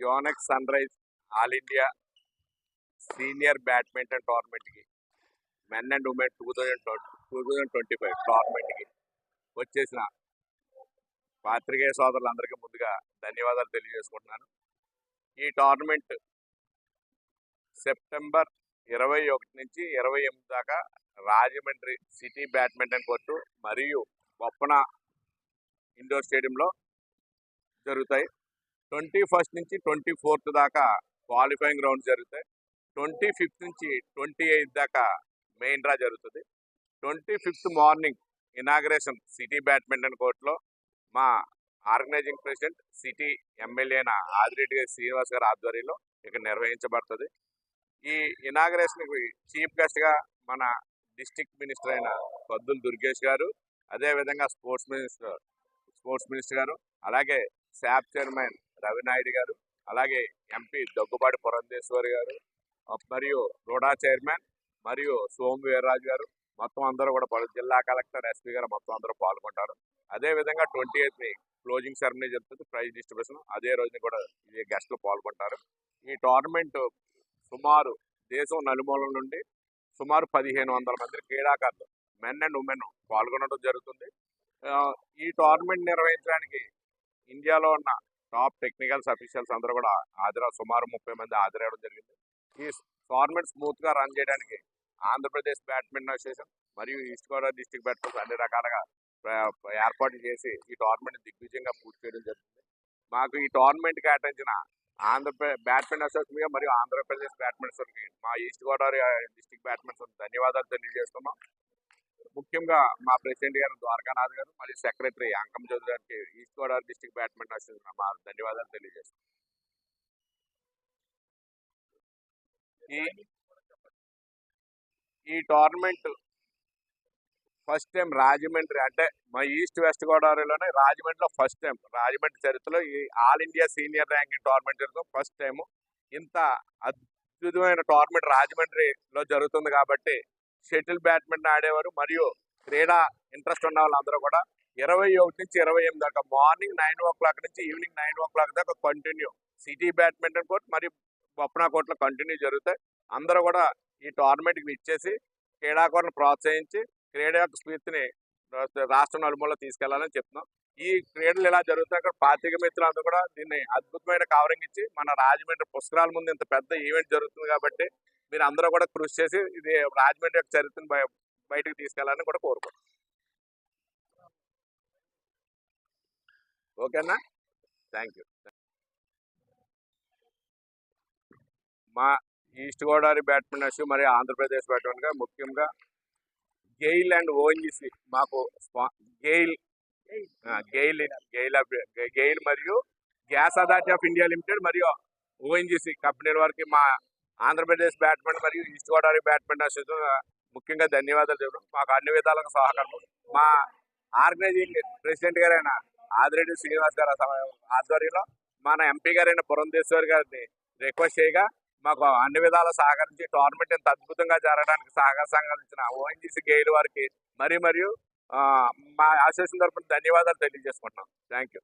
Yonex sunrise all India senior badminton టోర్నమెంట్కి men and women two thousand two thousand twenty five టోర్నమెంట్కి వచ్చేసిన పాత్రికేయ సోదరులందరికీ ముందుగా ధన్యవాదాలు తెలియజేసుకుంటున్నాను. ఈ టోర్నమెంట్ సెప్టెంబర్ ఇరవై ఒకటి నుంచి ఇరవై ఎనిమిది దాకా రాజమండ్రి సిటీ బ్యాడ్మింటన్ కోర్టు మరియు బొప్పన ఇండోర్ స్టేడియంలో జరుగుతాయి. ట్వంటీ ఫస్ట్ నుంచి ట్వంటీ ఫోర్త్ దాకా క్వాలిఫైయింగ్ రౌండ్ జరుగుతాయి. ట్వంటీ ఫిఫ్త్ నుంచి ట్వంటీ ఎయిత్ దాకా మెయిన్ డ్రా జరుగుతుంది. Twenty fifth morning inauguration city badminton కోర్టులో మా ఆర్గనైజింగ్ ప్రెసిడెంట్ సిటీ ఎమ్మెల్యే అయిన ఆదిరెడ్డి శ్రీనివాస్ గారి ఆధ్వర్యంలో ఇక్కడ నిర్వహించబడుతుంది. ఈ ఇనాగ్రేషన్కి చీఫ్ గెస్ట్గా మన డిస్టిక్ మినిస్టర్ అయిన పద్దుల దుర్గేష్ గారు అదేవిధంగా స్పోర్ట్స్ మినిస్టర్ స్పోర్ట్స్ మినిస్టర్ గారు అలాగే శాప్ చైర్మన్ రవినాయుడు గారు అలాగే ఎంపీ దగ్గుబాటి పురంధేశ్వరి గారు మరియు రోడా చైర్మన్ మరియు సోము వీర్రాజు గారు మొత్తం అందరూ కూడా పలు జిల్లా కలెక్టర్ ఎస్పీ గారు మొత్తం అందరూ పాల్గొంటారు. అదేవిధంగా ట్వంటీ ఎయిత్ని క్లోజింగ్ సెరమనీ జరుగుతుంది ప్రైజ్ డిస్ట్రిబ్యూషన్. అదే రోజున కూడా ఈ గెస్ట్లు పాల్గొంటారు. ఈ టోర్నమెంట్ సుమారు దేశం నలుమూలల నుండి సుమారు పదిహేను వందల మంది క్రీడాకారులు మెన్ అండ్ ఉమెన్ పాల్గొనడం జరుగుతుంది. ఈ టోర్నమెంట్ నిర్వహించడానికి ఇండియాలో ఉన్న టాప్ టెక్నికల్స్ అఫీషియల్స్ అందరూ కూడా హాజరా సుమారు ముప్పై మంది హాజరవడం జరిగింది. ఈ టోర్నమెంట్ స్మూత్గా రన్ చేయడానికి ఆంధ్రప్రదేశ్ బ్యాడ్మింటన్ అసోసియేషన్ మరియు ఈస్ట్ గోదావరి డిస్టిక్ బ్యాడ్మింటన్ అన్ని రకాలుగా ఏర్పాటు చేసి ఈ టోర్నమెంట్ దిగ్విజయంగా పూర్తి చేయడం జరిగింది మాకు ఈ టోర్నమెంట్ కేటాయించిన ఆంధ్రప్రదేశ్ బ్యాడ్మింటన్ అసోసియేషన్ మరియు ఆంధ్రప్రదేశ్ బ్యాడ్మింటన్కి మా ఈస్ట్ గోదావరి డిస్టిక్ బ్యాడ్మింటన్ ధన్యవాదాలు తెలియజేస్తున్నాం. ముఖ్యంగా మా ప్రెసిడెంట్ గారు ద్వారకానాథ్ గారు మరియు సెక్రటరీ అంకం చౌదరి గారికి east Godavari district badminton association మా ధన్యవాదాలు తెలియజేస్తున్నాం ఈ ఈ టోర్నమెంట్ ఫస్ట్ టైం రాజమండ్రి అంటే మా ఈస్ట్ వెస్ట్ గోదావరిలోనే రాజమండ్రిలో ఫస్ట్ టైం రాజమండ్రి చరిత్రలో ఈ all India senior ranking tournament జరుగుతుంది. ఫస్ట్ టైం ఇంత అద్భుతమైన టోర్నమెంట్ రాజమండ్రిలో జరుగుతుంది కాబట్టి షటిల్ బ్యాడ్మింటన్ ఆడేవారు. మరియు క్రీడా ఇంట్రెస్ట్ ఉన్న వాళ్ళందరూ కూడా ఇరవై ఒకటి నుంచి ఇరవై ఎనిమిది దాకా మార్నింగ్ నైన్ ఓ క్లాక్ నుంచి ఈవినింగ్ నైన్ ఓ క్లాక్ దాకా కంటిన్యూ. సిటీ బ్యాడ్మింటన్ కోర్ట్ మరియు బొప్పనా కోర్టులో కంటిన్యూ జరుగుతాయి. అందరూ కూడా ఈ టోర్నమెంట్కి ఇచ్చేసి క్రీడాకారులను ప్రోత్సహించి క్రీడ యొక్క స్ఫూర్తిని రాష్ట్రం రాష్ట్ర నలుమూలలో తీసుకెళ్ళాలని చెప్తున్నాం. ఈ క్రీడలు ఇలా జరుగుతాయి అక్కడ పాతిక మిత్రులందరూ కూడా దీన్ని అద్భుతమైన కవరింగ్ ఇచ్చి మన రాజమండ్రి పుస్తకాల ముందు ఇంత పెద్ద ఈవెంట్ జరుగుతుంది కాబట్టి మీరు అందరూ కూడా కృషి చేసి ఇది రాజమండ్రి యొక్క చరిత్రను బయటకు తీసుకెళ్ళాలని కూడా కోరుకుంటున్నాం. ఓకేనా థ్యాంక్ యూ మా ఈస్ట్ గోదావరి బ్యాట్మింటన్ అసోసియేషన్ మరియు ఆంధ్రప్రదేశ్ బ్యాట్మింటన్గా ముఖ్యంగా గెయిల్ అండ్ ఓఎన్జిసి మాకు స్పా- గెయిల్ గెయిల్ గెయిల్ గెయిల్ మరియు gas authority of India limited మరియు ఓఎన్జిసి కంపెనీల వారికి మా ఆంధ్రప్రదేశ్ బ్యాట్మెంట్ మరియు ఈస్ట్ గోదావరి బ్యాట్మెంట్ అసోసియేషన్ ముఖ్యంగా ధన్యవాదాలు చెప్పడం మాకు అన్ని విధాలకు సహకారం మా ఆర్గనైజింగ్ ప్రెసిడెంట్ గారైన ఆదిరెడ్డి శ్రీనివాస్ గారి ఆధ్వర్యంలో మన ఎంపీ గారైన పురంధేశ్వరి గారిని రిక్వెస్ట్ చేయగా మాకు అన్ని విధాల సహకరించి టోర్నమెంట్ ఎంత అద్భుతంగా జరగడానికి సహకారం ఇచ్చిన ఓఎన్జీసీ గెయిల్ వారికి మరి మరియు మా అసోసియేషన్ తరపున ధన్యవాదాలు తెలియజేసుకుంటున్నాం. Thank you